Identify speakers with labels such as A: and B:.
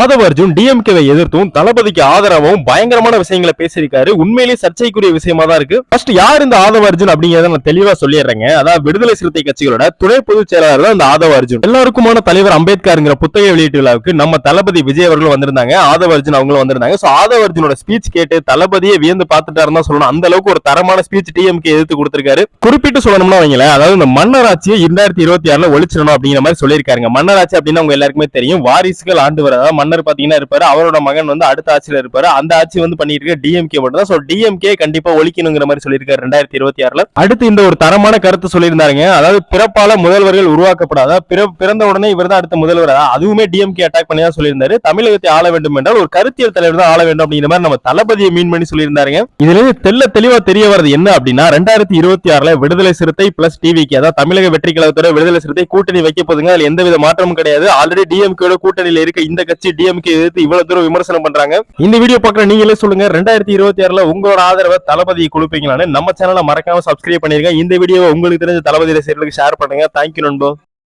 A: ஆதவ அர்ஜுன் டிஎம்கேவை எதிர்த்தும் தளபதிக்கு ஆதரவும் பயங்கரமான விஷயங்களை பேசியிருக்காரு. உண்மையிலேயே சர்ச்சைக்குரிய விஷயமா தான் இருக்கு. ஃபர்ஸ்ட் யார் இந்த ஆதவ அர்ஜுன் அப்படிங்கறத நான் தெளிவா சொல்லிடுறேங்க. அதாவது விடுதலை சிறுத்தை கட்சிகளோட துணை பொதுச் செயலாளர் தான் இந்த ஆதவ அர்ஜுன். எல்லாருக்குமான தலைவர் அம்பேத்கர்ங்கிற புத்தக வெளியீட்டு விழாவுக்கு நம்ம தளபதி விஜய் அவர்களும் வந்திருந்தாங்க. ஆதவ அர்ஜுன் அவங்களும் வந்திருந்தாங்க. சோ ஆதவ அர்ஜுனோட ஸ்பீச் கேட்டு தளபதியே வியந்து பார்த்துட்டாருன்னு தான் சொல்லணும். அந்த அளவுக்கு ஒரு தரமான ஸ்பீச் டிஎம்கே எதிர்த்து கொடுத்திருக்காரு. குறிப்பிட்டு சொல்லணும்னா வைங்களேன் அதாவது இந்த மன்னராட்சியை இரண்டாயிரத்தி இருபத்தி ஆறுல ஒழிச்சிடணும் அப்படிங்கிற மாதிரி சொல்லியிருக்காருங்க. மன்னராட்சி அப்படின்னு அவங்க எல்லாருக்குமே தெரியும். வாரிசுகள் ஆண்டு வர மன்னர் பாத்தீங்கன்னா இருப்பாரு. அவரோட மகன் வந்து அடுத்த ஆட்சியில இருப்பாரு. அந்த ஆட்சி வந்து பண்ணிட்டு இருக்க டிஎம்கே மட்டும் தான். சோ டிஎம்கே கண்டிப்பா ஒழிக்கணுங்கிற மாதிரி சொல்லியிருக்காரு ரெண்டாயிரத்தி இருபத்தி ஆறுல. அடுத்து இந்த ஒரு தரமான கருத்து சொல்லியிருந்தாருங்க. அதாவது பிறப்பால முதல்வர்கள் உருவாக்கப்படாத? பிற பிறந்த உடனே இவர் தான் அடுத்த முதல்வர் அதுவுமே டிஎம்கே அட்டாக் பண்ணி தான் சொல்லியிருந்தாரு. தமிழகத்தை ஆள வேண்டும் என்றால் ஒரு கருத்தியல் தலைவர் தான் ஆள வேண்டும் அப்படிங்கிற மாதிரி நம்ம தளபதியை மீன் பண்ணி சொல்லியிருந்தாருங்க. இதுல இருந்து தெல்ல தெளிவா தெரிய வருது என்ன அப்படின்னா ரெண்டாயிரத்தி இருபத்தி ஆறுல விடுதலை சிறுத்தை பிளஸ் டிவிக்கு அதாவது தமிழக வெற்றி கழகத்தோட விடுதலை சிறுத்தை கூட்டணி வைக்க போதுங்க. அதுல எந்தவித மாற்றமும் கிடையாது. ஆல்ரெடி டிஎம்கேட கூட்டணியில இருக்க இந்த கட்சி டிஎம்கே எதிர்த்து இவ்வளவு தூரம் விமர்சனம் பண்றாங்க. இந்த வீடியோ பாக்குற நீங்களே சொல்லுங்க. ரெண்டாயிரத்தி இருபத்தி ஆறுல உங்களோட ஆதரவை தளபதி கொடுப்பீங்களான்னு நம்ம சேனலை மறக்காம சப்ஸ்கிரைப் பண்ணிருங்க. இந்த வீடியோ உங்களுக்கு தெரிஞ்ச தளபதி ரசிகர்களுக்கு ஷேர் பண்ணுங்க. தேங்க்யூ நண்போ.